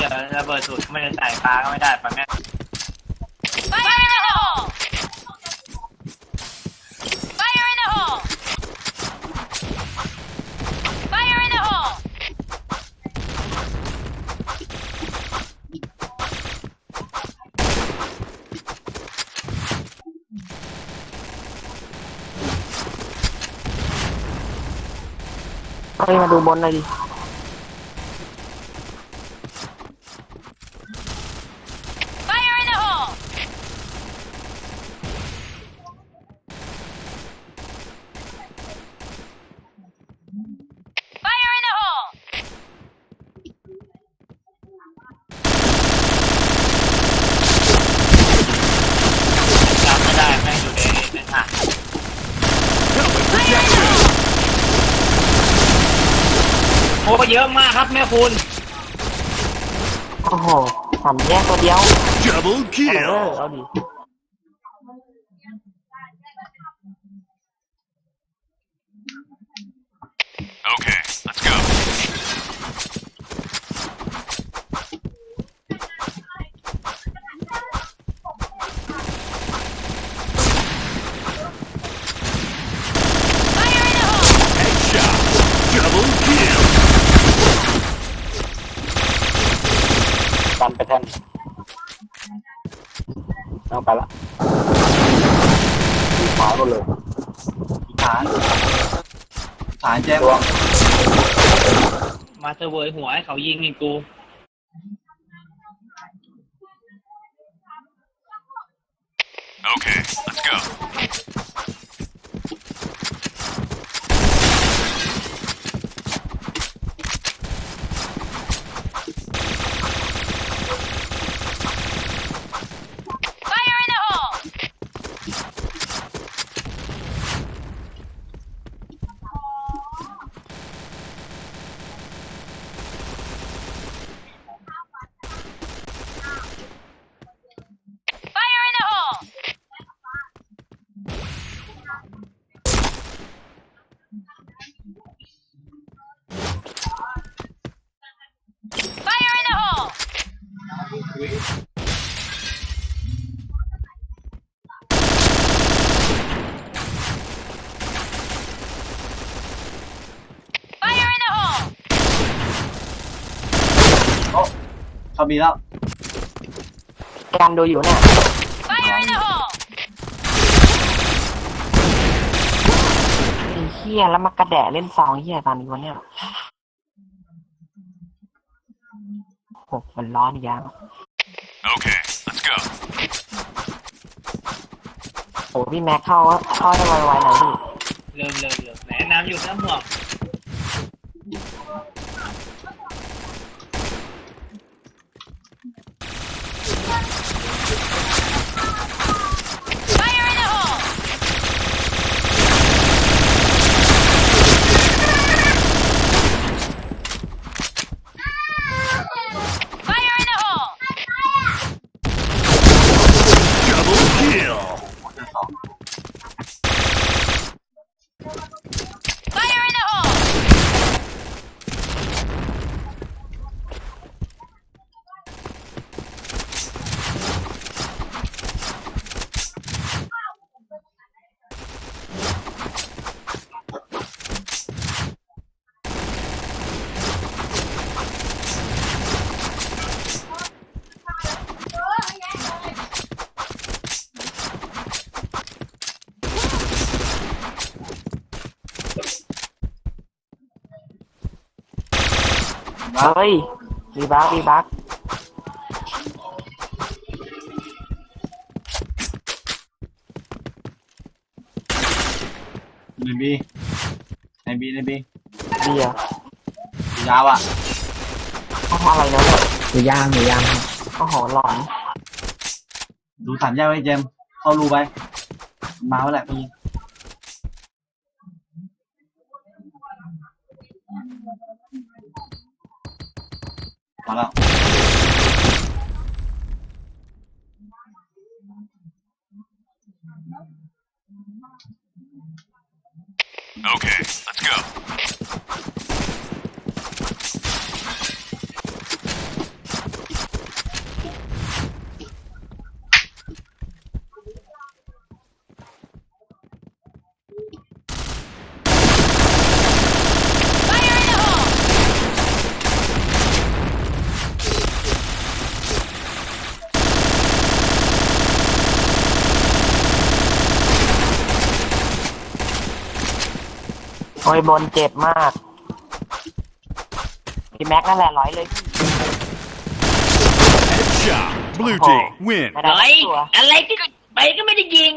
เดี๋ยวระเบิดสูตรไม่ได้ใส่ปลาก็ไม่ได้ปลาแม่ Fire in the hole! Fire in the hole! Fire in the hole! เฮ้ยมาดูบนหน่อยดิ Fire in the hole! Fire in the hole! จำไม่ได้แม่งอยู่ในในถัง Fire in the hole! โอ้เยอะมากครับแม่คุณ โอ้โหสามแยกตัวเดียว Double เอ kill. อเอาดิ Okay, let's go. Fire in the hole! Headshot. Double kill. ดั นไปแท่นเอาไปละขวาหมดเลยฐานฐานแจ้งตัวมาเซอร์เวยหัวให้เขายิงอีกกู Okay, let's go. Fire in the hole! Fire in the hole! Fire in the hole! Fire in the hole! เขามีแล้วการดูอยู่เนี่ย Fire in the hole! ไอ้เฮียแล้วมากระแดะเล่นซองเฮียตอนนี้วะเนี่ยโหมันร้อนอีกอย่าง Okay, let's go. โอ้พี่แม็กเข้าเข้าได้ไวๆหน่อยพี่เริ่มเริ่มเริ่มแนะนำอยู่น้ำห่วง Fire in the hole! Fire in the hole! Double kill. Fire in the hole! เฮ้ยรีบักรีบักในบีในบีในบีเบียร์ยาวอะเขาทำอะไรนะเนี่ยหมูย่างหมูย่างครับโอ้โหหลอนดูสามแยกไว้เจมส์เข้ารูไป มาแล้วแหละพี่ มาแล้ว Okay, let's go. อ้ ยบนเจ็บมาก พี่แม็กนั่นแหละร้อยเลย Headshot. Blue team win. ไม่ได้ร้อยตัว อะไรก็ไปก็ไม่ได้ยิง